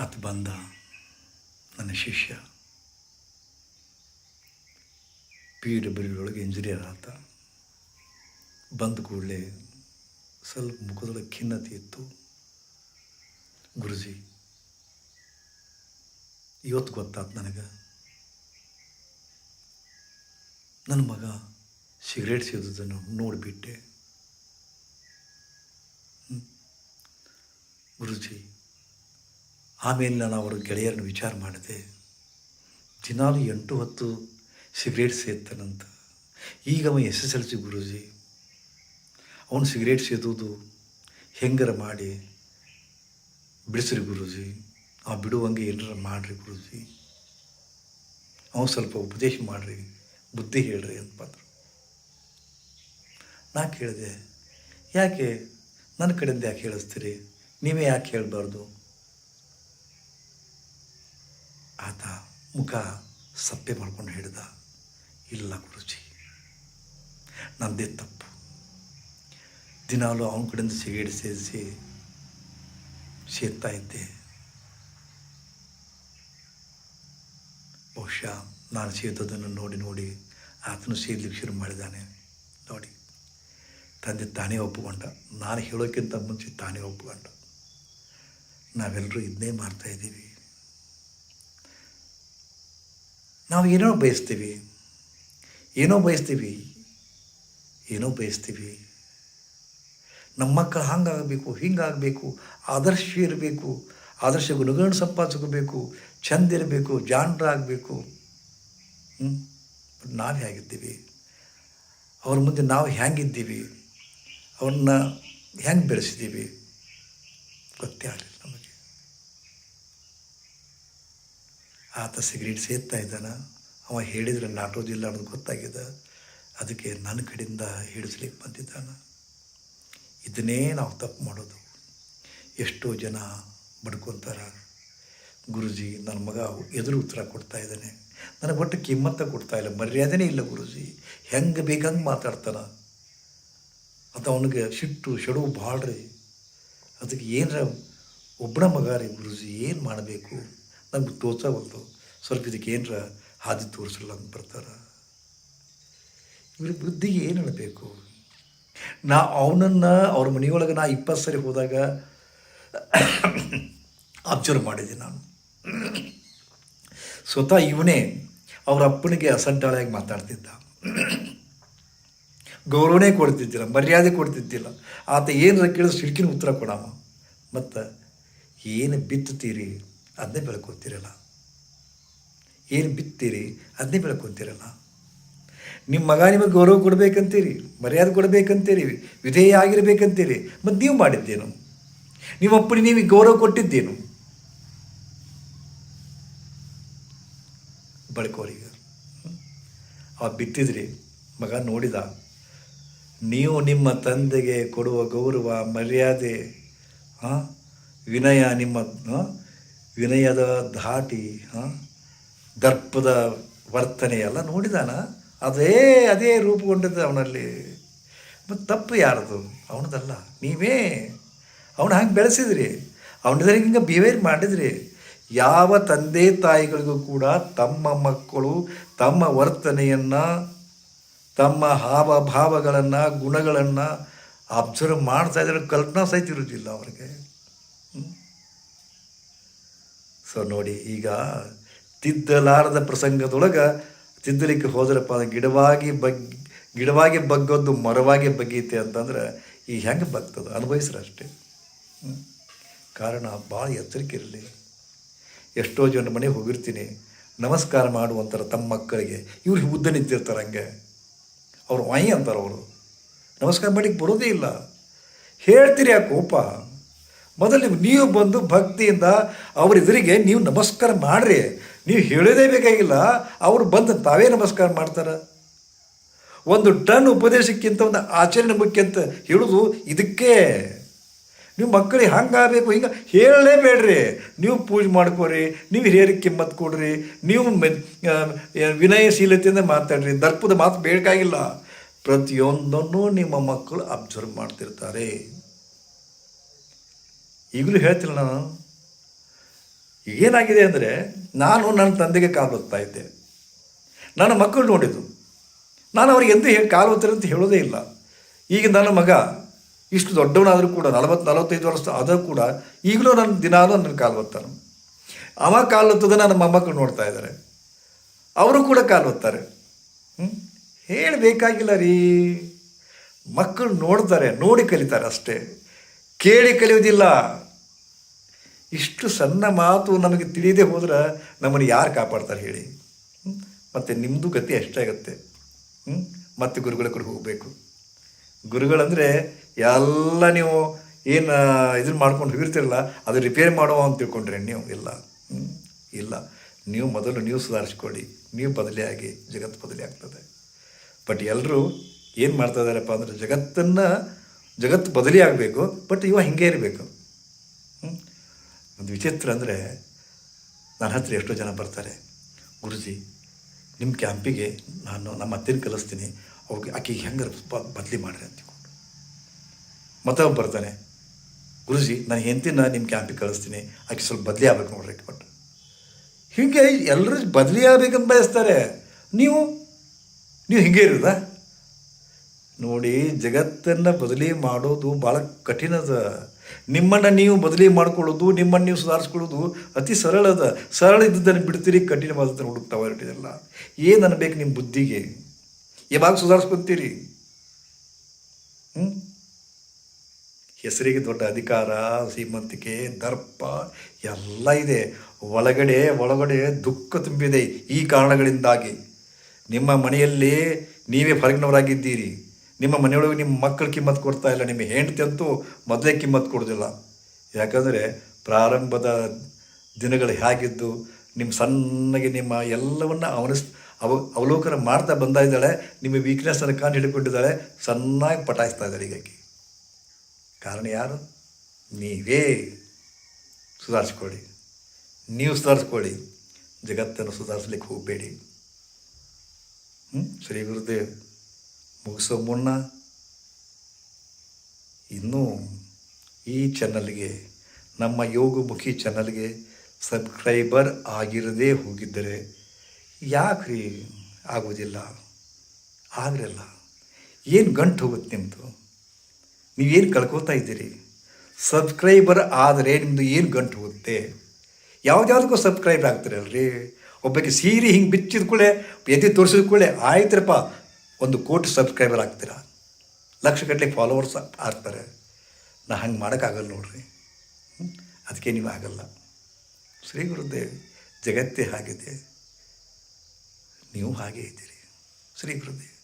ಆತ ಬಂದ ನನ್ನ ಶಿಷ್ಯ. ಪಿ ಡಬ್ಲ್ಯೂ ಒಳಗೆ ಇಂಜಿನಿಯರ್ ಆತ. ಬಂದ ಕೂಡಲೇ ಸ್ವಲ್ಪ ಮುಖದೊಳಗೆ ಖಿನ್ನತೆ ಇತ್ತು. ಗುರುಜಿ, ಇವತ್ತು ಗೊತ್ತಾತು ನನಗೆ. ನನ್ನ ಮಗ ಸಿಗರೇಟ್ ಸೇದೋದನ್ನು ನೋಡಿಬಿಟ್ಟೆ. ಗುರುಜಿ ಆಮೇಲೆ ನಾನು ಅವರ ಗೆಳೆಯರನ್ನು ವಿಚಾರ ಮಾಡಿದೆ. ದಿನಾಲು ಎಂಟು ಹೊತ್ತು ಸಿಗರೇಟ್ ಸೇದ್ತಾನಂತ. ಈಗ ಅವ ಎಸ್ ಎಸ್ ಎಲ್ ಸಿ ಗುರುಜಿ. ಅವನು ಸಿಗರೇಟ್ ಸೇದೋದು ಹೆಂಗರ ಮಾಡಿ? ಬಿಡಿಸ್ರಿ ಗುರುಜಿ. ಆ ಬಿಡುವಂಗೆ ಏನಾರ ಮಾಡಿರಿ ಗುರುಜಿ. ಅವನು ಸ್ವಲ್ಪ ಉಪದೇಶ ಮಾಡಿರಿ, ಬುದ್ಧಿ ಹೇಳ್ರಿ ಅಂತ ಬಂದರು. ನಾ ಕೇಳಿದೆ, ಯಾಕೆ? ನನ್ನ ಕಡೆಯಿಂದ ಯಾಕೆ ಹೇಳಿಸ್ತೀರಿ? ನೀವೇ ಯಾಕೆ ಹೇಳಬಾರ್ದು? ಆತ ಮುಖ ಸಪ್ಪೆ ಮಾಡ್ಕೊಂಡು ಹೇಳಿದ ಇಲ್ಲ ಗುರುಜಿ, ನಂದೇ ತಪ್ಪು. ದಿನಾಲು ಅವನ ಕಡೆಯಿಂದ ಸಿಗೇಡಿ ಸೇರಿಸಿ ಸೇರ್ತಾ ಇದ್ದೆ. ಬಹುಶಃ ನಾನು ಸೇದೋದನ್ನು ನೋಡಿ ನೋಡಿ ಆತನು ಸೇದಲಿಕ್ಕೆ ಶುರು ಮಾಡಿದ್ದಾನೆ. ನೋಡಿ, ತಂದೆ ತಾನೇ ಒಪ್ಪಿಕೊಂಡ. ನಾನು ಹೇಳೋಕ್ಕಿಂತ ಮುಂಚೆ ತಾನೇ ಒಪ್ಪಿಕೊಂಡ. ನಾವೆಲ್ಲರೂ ಇದನ್ನೇ ಮಾಡ್ತಾ ನಾವು ಏನೋ ಬಯಸ್ತೀವಿ. ಏನೋ ಬಯಸ್ತೀವಿ. ಏನೋ ಬಯಸ್ತೀವಿ. ನಮ್ಮ ಮಕ್ಕಳು ಹಂಗಾಗಬೇಕು, ಹಿಂಗಾಗಬೇಕು, ಆದರ್ಶ ಇರಬೇಕು, ಆದರ್ಶ ಗುಣಗಳನ್ನು ಸಂಪಾದಿಸ್ಕೋಬೇಕು, ಚಂದ ಇರಬೇಕು ಜಾಣರಾಗಬೇಕು ಹ್ಞೂ ನಾವು ಹೇಗಿದ್ದೀವಿ? ಅವ್ರ ಮುಂದೆ ನಾವು ಹೆಂಗಿದ್ದೀವಿ ಅವ್ರನ್ನ ಹೆಂಗೆ ಬೆಳೆಸಿದ್ದೀವಿ? ಗೊತ್ತೇ ಆಗಲಿಲ್ಲ ನಮಗೆ ಆತ ಸಿಗರೇಟ್ ಸೇದ್ತಾ ಇದ್ದಾನ. ಅವ ಹೇಳಿದರೆ ನಾಟೋದಿಲ್ಲ ಅನ್ನೋದು ಗೊತ್ತಾಗಿದೆ. ಅದಕ್ಕೆ ನನ್ನ ಕಡೆಯಿಂದ ಹಿಡಿಸ್ಲಿಕ್ಕೆ ಬಂದಿದ್ದಾನ. ಇದನ್ನೇ ನಾವು ತಪ್ಪು ಮಾಡೋದು. ಎಷ್ಟೋ ಜನ ಬಡ್ಕೊತಾರೆ. ಗುರುಜಿ, ನನ್ನ ಮಗ ಎದುರು ಉತ್ತರ ಕೊಡ್ತಾ ಇದ್ದಾನೆ. ನನಗೆ ಒಟ್ಟು ಕಿಮ್ಮತ್ತ ಕೊಡ್ತಾ ಇಲ್ಲ. ಮರ್ಯಾದೆನೇ ಇಲ್ಲ ಗುರುಜಿ. ಹೆಂಗೆ ಬೇಕಂಗೆ ಮಾತಾಡ್ತಾನ. ಅದು ಅವನಿಗೆ ಸಿಟ್ಟು, ಶಡು ಭಾಳ ರೀ ಅದಕ್ಕೆ ಏನರ ಒಬ್ಬನ ಮಗ ರೀ ಗುರುಜಿ, ಏನು ಮಾಡಬೇಕು? ನಮ್ಗೆ ತೋಚವಲ್ದು ಸ್ವಲ್ಪ ಇದಕ್ಕೆ ಏನರ ಹಾದಿ ತೋರಿಸಲ್ಲ ಅಂತ ಬರ್ತಾರೆ. ಇವ್ರ ಬುದ್ಧಿಗೆ ಏನು ಹೇಳಬೇಕು? ನಾ ಅವನನ್ನು ಅವ್ರ ಮನೆಯೊಳಗೆ ನಾ ಇಪ್ಪತ್ತು ಸರಿ ಹೋದಾಗ ಅಬ್ಸರ್ವ್ ಮಾಡಿದ್ದೆ ನಾನು. ಸ್ವತಃ ಇವನೇ ಅವ್ರ ಅಪ್ಪನಿಗೆ ಅಸಡ್ಡಾಳೆಯಾಗಿ ಮಾತಾಡ್ತಿದ್ದ. ಗೌರವನೇ ಕೊಡ್ತಿದ್ದಿಲ್ಲ, ಮರ್ಯಾದೆ ಕೊಡ್ತಿದ್ದಿಲ್ಲ. ಆತ ಏನರ ಕೇಳಿದ್ರೆ ಸಿಡ್ಕಿನ ಉತ್ತರ ಕೊಡವ ಮತ್ತು ಏನು ಬಿತ್ತುತ್ತೀರಿ? ಅದನ್ನೇ ಬೆಳ್ಕೊತಿರಲ್ಲ ಏನು ಬಿತ್ತೀರಿ? ಅದನ್ನೇ ಬೆಳ್ಕೊತಿರಲ್ಲ ನಿಮ್ಮ ಮಗ ನಿಮಗೆ ಗೌರವ ಕೊಡಬೇಕಂತೀರಿ, ಮರ್ಯಾದೆ ಕೊಡಬೇಕಂತೀರಿ, ವಿಧೇಯ ಆಗಿರಬೇಕಂತೀರಿ ಮತ್ತು ನೀವು ಮಾಡಿದ್ದೇನು? ನಿಮ್ಮ ನೀವು ಗೌರವ ಕೊಟ್ಟಿದ್ದೇನು? ಬಳ್ಕೋರಿಗೆ ಆ ಬಿತ್ತಿದ್ರಿ, ಮಗ ನೋಡಿದ, ನೀವು ನಿಮ್ಮ ತಂದೆಗೆ ಕೊಡುವ ಗೌರವ, ಮರ್ಯಾದೆ ವಿನಯ, ನಿಮ್ಮ ವಿನಯದ ಧಾಟಿ ದರ್ಪದ ವರ್ತನೆ ಎಲ್ಲ ನೋಡಿದಾನ. ಅದೇ ಅದೇ ರೂಪುಗೊಂಡದ್ದು ಅವನಲ್ಲಿ. ಮತ್ತು ತಪ್ಪು ಯಾರದು? ಅವನದಲ್ಲ. ನೀವೇ. ಅವನು ಹಂಗೆ ಬೆಳೆಸಿದ್ರಿ. ಅವನಿದ್ರೆ ಹಿಂಗೆ ಬಿಹೇವಿಯರ್ ಮಾಡಿದ್ರಿ. ಯಾವ ತಂದೆ ತಾಯಿಗಳಿಗೂ ಕೂಡ ತಮ್ಮ ಮಕ್ಕಳು ತಮ್ಮ ವರ್ತನೆಯನ್ನು, ತಮ್ಮ ಹಾವಭಾವಗಳನ್ನು, ಗುಣಗಳನ್ನು ಅಬ್ಸರ್ವ್ ಮಾಡ್ತಾ ಇದ್ರೆ ಕಲ್ಪನಾ ಸಹಿತ ಇರೋದಿಲ್ಲ ಅವ್ರಿಗೆ. ಸೊ ನೋಡಿ, ಈಗ ತಿದ್ದಲಾರದ ಪ್ರಸಂಗದೊಳಗೆ ತಿದ್ದಲಿಕ್ಕೆ ಹೋದ್ರಪ್ಪ ಗಿಡವಾಗಿ ಬಗ್, ಗಿಡವಾಗಿ ಬಗ್ಗೋದು ಮರವಾಗಿ ಬಗ್ಗೀತೆ ಅಂತಂದ್ರೆ ಈ ಹೆಂಗೆ ಬಗ್ತದೆ? ಅನುಭವಿಸ್ರ ಅಷ್ಟೇ. ಕಾರಣ ಭಾಳ ಎಚ್ಚರಿಕೆ ಇರಲಿ. ಎಷ್ಟೋ ಜನ ಮನೆಗೆ ಹೋಗಿರ್ತೀನಿ, ನಮಸ್ಕಾರ ಮಾಡುವಂತಾರೆ ತಮ್ಮ ಮಕ್ಕಳಿಗೆ. ಇವ್ರು ಉದ್ದ ನಿಂತಿರ್ತಾರೆ ಹಂಗೆ. ಅವ್ರು ವಾಯಿ ಅಂತಾರೆ ಅವರು. ನಮಸ್ಕಾರ ಮಾಡಿಕ್ಕೆ ಬರೋದೇ ಇಲ್ಲ. ಹೇಳ್ತೀರಿ ಆ ಕೋಪ. ಮೊದಲು ನೀವು- ಬಂದು ಭಕ್ತಿಯಿಂದ ಅವ್ರ ಎದುರಿಗೆ ನೀವು ನಮಸ್ಕಾರ ಮಾಡ್ರಿ. ನೀವು ಹೇಳೋದೇ ಬೇಕಾಗಿಲ್ಲ, ಅವರು ಬಂದು ತಾವೇ ನಮಸ್ಕಾರ ಮಾಡ್ತಾರೆ. ಒಂದು ಟನ್ ಉಪದೇಶಕ್ಕಿಂತ ಒಂದು ಆಚರಣೆ ಮುಖ್ಯ ಅಂತ ಹೇಳೋದು ಇದಕ್ಕೆ. ನೀವು ಮಕ್ಕಳಿಗೆ ಹಂಗಾಗಬೇಕು, ಹಿಂಗೆ ಹೇಳಲೇಬೇಡ್ರಿ. ನೀವು ಪೂಜೆ ಮಾಡ್ಕೋರಿ, ನೀವು ಹಿರಿಯರಿಗೆ ಕಿಮ್ಮತ್ತು ಕೊಡ್ರಿ, ನೀವು ವಿನಯಶೀಲತೆಯಿಂದ ಮಾತಾಡ್ರಿ. ದರ್ಪದ ಮಾತು ಬೇಕಾಗಿಲ್ಲ. ಪ್ರತಿಯೊಂದನ್ನು ನಿಮ್ಮ ಮಕ್ಕಳು ಅಬ್ಸರ್ವ್ ಮಾಡ್ತಿರ್ತಾರೆ. ಈಗಲೂ ಹೇಳ್ತಿಲ್ಲ ನಾನು, ಏನಾಗಿದೆ ಅಂದರೆ ನಾನು ನನ್ನ ತಂದೆಗೆ ಕಾಲು ಹೊತ್ತಾ ಇದ್ದೆ. ನನ್ನ ಮಕ್ಕಳು ನೋಡಿದ್ದು ನಾನು ಅವ್ರಿಗೆ ಎಂದೂ ಕಾಲು ಒತ್ತಾರೆ ಅಂತ ಹೇಳೋದೇ ಇಲ್ಲ. ಈಗ ನನ್ನ ಮಗ ಇಷ್ಟು ದೊಡ್ಡವನಾದರೂ ಕೂಡ ನಲವತ್ತು ನಲವತ್ತೈದು ವರ್ಷ ಆದರೂ ಕೂಡ ಈಗಲೂ ನನ್ನ ದಿನಾಲೂ ನನ್ನ ಕಾಲು ಒತ್ತಾನು ಅವ ಕಾಲು ಹೊತ್ತದ ನನ್ನ ಮೊಮ್ಮಕ್ಕಳು ನೋಡ್ತಾ ಇದ್ದಾರೆ. ಅವರು ಕೂಡ ಕಾಲು ಒತ್ತಾರೆ ಹೇಳಬೇಕಾಗಿಲ್ಲ ರೀ. ಮಕ್ಕಳು ನೋಡ್ತಾರೆ, ನೋಡಿ ಕಲಿತಾರೆ ಅಷ್ಟೇ. ಕೇಳಿ ಕಲಿಯುವುದಿಲ್ಲ. ಇಷ್ಟು ಸಣ್ಣ ಮಾತು ನಮಗೆ ತಿಳಿಯದೆ ಹೋದ್ರೆ ನಮ್ಮನ್ನು ಯಾರು ಕಾಪಾಡ್ತಾರೆ ಹೇಳಿ. ಮತ್ತು ನಿಮ್ಮದು ಗತಿ ಅಷ್ಟೇ ಆಗುತ್ತೆ. ಮತ್ತೆ ಗುರುಗಳ ಕಡೆ ಹೋಗಬೇಕು. ಗುರುಗಳಂದರೆ ಎಲ್ಲ ನೀವು ಏನು ಇದನ್ನ ಮಾಡ್ಕೊಂಡು ಹೋಗಿರ್ತಿರಲ್ಲ, ಅದು ರಿಪೇರ್ ಮಾಡುವ ಅಂತ ತಿಳ್ಕೊಂಡ್ರೆ ನೀವು ಇಲ್ಲ? ಇಲ್ಲ. ನೀವು ಮೊದಲು ನೀವು ಸುಧಾರಿಸ್ಕೊಳ್ಳಿ. ನೀವು ಬದಲಿಯಾಗಿ ಜಗತ್ತು ಬದಲಿ ಆಗ್ತದೆ. ಬಟ್ ಎಲ್ಲರೂ ಏನು ಮಾಡ್ತಾ ಇದ್ದಾರಪ್ಪ ಅಂದರೆ ಜಗತ್ತನ್ನು ಜಗತ್ತು ಬದಲಿ ಆಗಬೇಕು, ಬಟ್ ಇವ ಹಿಂಗೆ ಇರಬೇಕು? ಒಂದು ವಿಚಿತ್ರ ಅಂದರೆ ನನ್ನ ಹತ್ರ ಎಷ್ಟೋ ಜನ ಬರ್ತಾರೆ, ಗುರುಜಿ ನಿಮ್ಮ ಕ್ಯಾಂಪಿಗೆ ನಾನು ನಮ್ಮ ಅತ್ತೆನ ಕಲಿಸ್ತೀನಿ ಅವ್ರಿಗೆ ಆಕೆಗೆ ಹೆಂಗೆ ಬದಲಿ ಮಾಡಿರಿ? ಅಂತ ಮತ್ತೆ ಮತ್ತೊಬ್ಬ ಬರ್ತಾನೆ, ಗುರುಜಿ, ನಾನು ಹೆಂತಿನ ನಿಮ್ಮ ಕ್ಯಾಂಪಿಗೆ ಕಳಿಸ್ತೀನಿ ಆಕೆ ಸ್ವಲ್ಪ ಬದಲಿ ಆಗ್ಬೇಕು ನೋಡ್ರಿ ಬಟ್ ಹೀಗೆ ಎಲ್ಲರೂ ಬದಲಿ ಆಗ್ಬೇಕಂತ ಬಯಸ್ತಾರೆ. ನೀವು ನೀವು ಹಿಂಗೆ ಇರೋದಾ? ನೋಡಿ, ಜಗತ್ತನ್ನು ಬದಲಿ ಮಾಡೋದು ಭಾಳ ಕಠಿಣದ. ನಿಮ್ಮನ್ನು ನೀವು ಬದಲಿ ಮಾಡ್ಕೊಳ್ಳೋದು, ನಿಮ್ಮನ್ನು ನೀವು ಸುಧಾರಿಸ್ಕೊಳ್ಳೋದು ಅತಿ ಸರಳದ ಸರಳ ಇದ್ದದ್ದನ್ನು ಬಿಡ್ತೀರಿ, ಕಠಿಣವಾದದ್ದನ್ನು ಹುಡುಕ್ತಾವ ಹೊರಟಿದಲ್ಲ ಏನು ಅನ್ಬೇಕು ನಿಮ್ಮ ಬುದ್ಧಿಗೆ? ಯಾವಾಗ ಸುಧಾರಿಸ್ಕೊತೀರಿ? ಹ್ಞೂ ಹೆಸರಿಗೆ ದೊಡ್ಡ ಅಧಿಕಾರ, ಶ್ರೀಮಂತಿಕೆ, ದರ್ಪ ಎಲ್ಲ ಇದೆ. ಒಳಗಡೆ ಒಳಗಡೆ ದುಃಖ ತುಂಬಿದೆ ಈ ಕಾರಣಗಳಿಂದಾಗಿ. ನಿಮ್ಮ ಮನೆಯಲ್ಲಿ ನೀವೇ ಹೊರಗಿನವರಾಗಿದ್ದೀರಿ ನಿಮ್ಮ ಮನೆಯೊಳಗೆ ನಿಮ್ಮ ಮಕ್ಕಳು ಕಿಮ್ಮತ್ತು ಕೊಡ್ತಾ ಇಲ್ಲ, ನಿಮ್ಮ ಹೆಂಡತಿ ಅಂತೂ ಮೊದಲೇ ಕಿಮ್ಮತ್ತು ಕೊಡೋದಿಲ್ಲ. ಯಾಕಂದರೆ ಪ್ರಾರಂಭದ ದಿನಗಳು ಹೇಗಿದ್ದು, ನಿಮ್ಮ ಸಣ್ಣಗೆ ನಿಮ್ಮ ಎಲ್ಲವನ್ನು ಅವನಿಸ್ ಅವ ಅವಲೋಕನ ಮಾಡ್ತಾ ಬಂದಾ ಇದ್ದಾಳೆ, ನಿಮ್ಮ ವೀಕ್ನೆಸ್ಸನ್ನು ಕಂಡು ಹಿಡ್ಕೊಂಡಿದ್ದಾಳೆ, ಸಣ್ಣಾಗಿ ಪಟಾಯಿಸ್ತಾ ಇದ್ದಾಳೆ ಈಗ ಕಾರಣ ಯಾರು? ನೀವೇ ಸುಧಾರಿಸ್ಕೊಳ್ಳಿ. ನೀವು ಸುಧಾರಿಸ್ಕೊಳ್ಳಿ. ಜಗತ್ತನ್ನು ಸುಧಾರಿಸ್ಲಿಕ್ಕೆ ಹೋಗಬೇಡಿ. ಹ್ಞೂ ಶ್ರೀ ಗುರುದೇವ್. ಮುಗಿಸೋ ಮುನ್ನ ಇನ್ನೂ ಈ ಚಾನಲ್ಗೆ ನಮ್ಮ ಯೋಗಮುಖಿ ಚಾನಲ್ಗೆ ಸಬ್ಸ್ಕ್ರೈಬರ್ ಆಗಿರದೇ ಹೋಗಿದ್ದರೆ ಯಾಕ್ರಿ ಆಗೋದಿಲ್ಲ? ಆಗಿರಲ್ಲ ಏನು ಗಂಟು ಹೋಗುತ್ತೆ ನಿಮ್ಮದು ನೀವೇನು ಕಳ್ಕೊತಾ ಇದ್ದೀರಿ? ಸಬ್ಸ್ಕ್ರೈಬರ್ ಆದರೆ ನಿಮ್ಮದು ಏನು ಗಂಟು ಹೋಗುತ್ತೆ? ಯಾವ್ದ್ಯಾವ್ದಕ್ಕೂ ಸಬ್ಸ್ಕ್ರೈಬ್ ಆಗ್ತೀರಲ್ರಿ? ಒಬ್ಬಕ್ಕೆ ಸೀರೆ ಹಿಂಗೆ ಬಿಚ್ಚಿದ ಕೂಡಲೇ, ಎದೆ ತೋರಿಸಿದ ಕೂಡಲೇ, ಆಯ್ತರಪ್ಪ ಒಂದು ಕೋಟಿ ಸಬ್ಸ್ಕ್ರೈಬರ್ ಆಗ್ತೀರಾ? ಲಕ್ಷಗಟ್ಟಲೆ ಫಾಲೋವರ್ಸ್ ಆಗ್ತಾರೆ. ನಾ ಹಂಗೆ ಮಾಡೋಕ್ಕಾಗಲ್ಲ ನೋಡ್ರಿ? ಅದಕ್ಕೆ ನೀವು ಆಗಲ್ಲ. ಶ್ರೀ ಗುರುದೇವ್, ಜಗತ್ತೇ ಹಾಗಿದೆ. ನೀವು ಹಾಗೇ ಇದ್ದೀರಿ. ಶ್ರೀ ಗುರುದೇವ್.